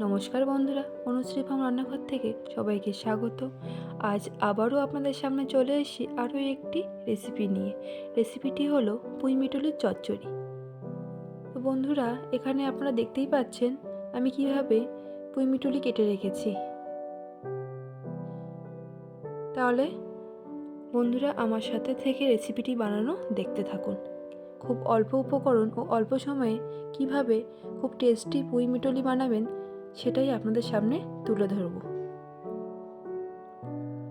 নমস্কার বন্ধুরা অনুশ্রী ফার্ম রান্নাঘর থেকে সবাইকে স্বাগত। আজ আবারও আপনাদের সামনে চলে এসেছি আরও একটি রেসিপি নিয়ে। রেসিপিটি হলো পুঁই মিটুলির চচ্চড়ি। তো বন্ধুরা, এখানে আপনারা দেখতেই পাচ্ছেন আমি কীভাবে পুঁই মিটুলি কেটে রেখেছি। তাহলে বন্ধুরা, আমার সাথে থেকে রেসিপিটি বানানো দেখতে থাকুন। খুব অল্প উপকরণ ও অল্প সময়ে কীভাবে খুব টেস্টি পুঁই মিটলি বানাবেন সেটাই আপনাদের সামনে তুলে ধরব।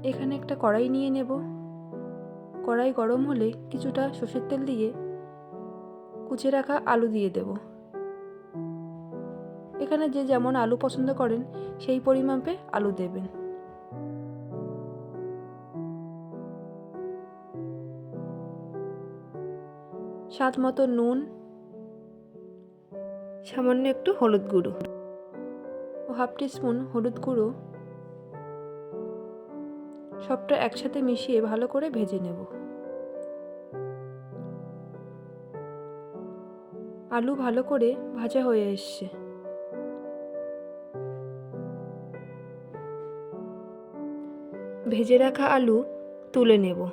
এখানে একটা কড়াই নিয়ে নেব। কড়াই গরম হলে কিছুটা সর্ষের তেল দিয়ে কুচে রাখা আলু দিয়ে দেব। এখানে যে যেমন আলু পছন্দ করেন, সেই পরিমাপে আলু দেবেন। স্বাদ মতো নুন, সামান্য একটু হলুদ গুঁড়ো। হাফ টিস্পুন হলুদ গুঁড়ো। সবটা একসাথে মিশিয়ে ভালো করে ভেজে নেব। আলু ভালো করে ভাজা হয়ে এসছে। ভেজে রাখা আলু তুলে নেব।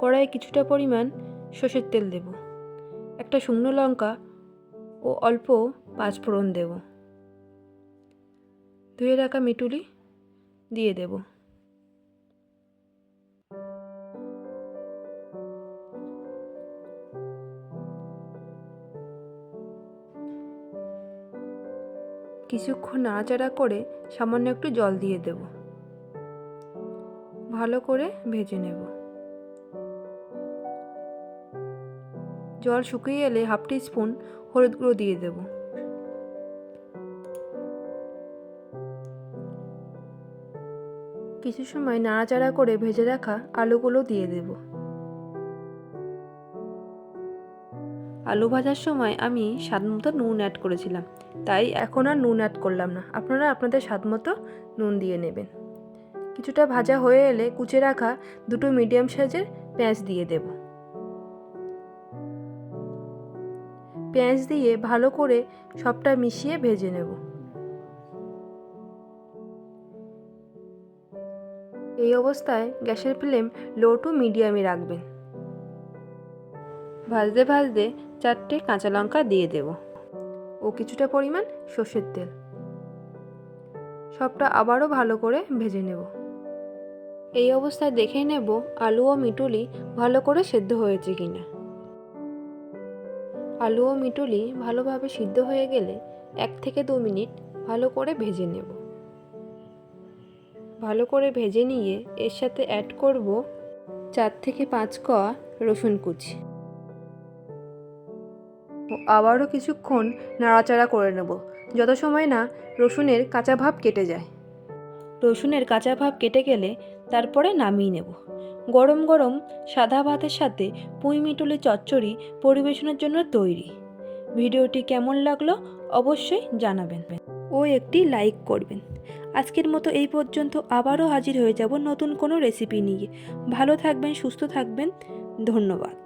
কড়াইয়ে কিছুটা পরিমাণ সর্ষের তেল দেব। একটা শুকনো লঙ্কা ও অল্প পাঁচফোড়ন দেব। ধুয়ে রাখা মিটুলি দিয়ে দেব। কিছুক্ষণ নাড়াচাড়া করে সামান্য একটু জল দিয়ে দেব। ভালো করে ভেজে নেব। জল শুকিয়ে এলে হাফ টি স্পুন হলুদ গুঁড়ো দিয়ে দেব। কিছু সময় নাড়াচাড়া করে ভেজে রাখা আলুগুলো দিয়ে দেব। আলু ভাজার সময় আমি স্বাদ মতো নুন অ্যাড করেছিলাম। তাই এখন আর নুন অ্যাড করলাম না। আপনারা আপনাদের স্বাদ মতো নুন দিয়ে নেবেন। কিছুটা ভাজা হয়ে এলে কুচে রাখা দুটো মিডিয়াম সাইজের পেঁয়াজ দিয়ে দেবো। পেঁয়াজ দিয়ে ভালো করে সবটা মিশিয়ে ভেজে নেব। এই অবস্থায় গ্যাসের ফ্লেম লো টু মিডিয়ামে রাখবেন। ভাজতে ভাজতে চারটে কাঁচা লঙ্কা দিয়ে দেব ও কিছুটা পরিমাণ সর্ষের তেল। সবটা আবারও ভালো করে ভেজে নেব। এই অবস্থায় দেখে নেব আলু ও মিটুলি ভালো করে সেদ্ধ হয়েছে কিনা। আলু ও মিটুলি ভালোভাবে সিদ্ধ হয়ে গেলে এক থেকে দু মিনিট ভালো করে ভেজে নেব। ভালো করে ভেজে নিয়ে এর সাথে অ্যাড করব চার থেকে পাঁচ কোয়া রসুন কুচি। আবারও কিছুক্ষণ নাড়াচাড়া করে নেব। যত সময় না রসুনের কাঁচা ভাব কেটে যায়। রসুনের কাঁচা ভাব কেটে গেলে তারপরে নামিয়ে নেব। গরম গরম সাদা ভাতের সাথে পুঁই মিটুলি চচ্চড়ি পরিবেশনের জন্য তৈরি। ভিডিওটি কেমন লাগল অবশ্যই জানাবেন। ও একটি লাইক করবেন। আজকের মতো এই পর্যন্ত আবারও হাজির হয়ে যাব নতুন কোনো রেসিপি নিয়ে। ভালো থাকবেন, সুস্থ থাকবেন। ধন্যবাদ।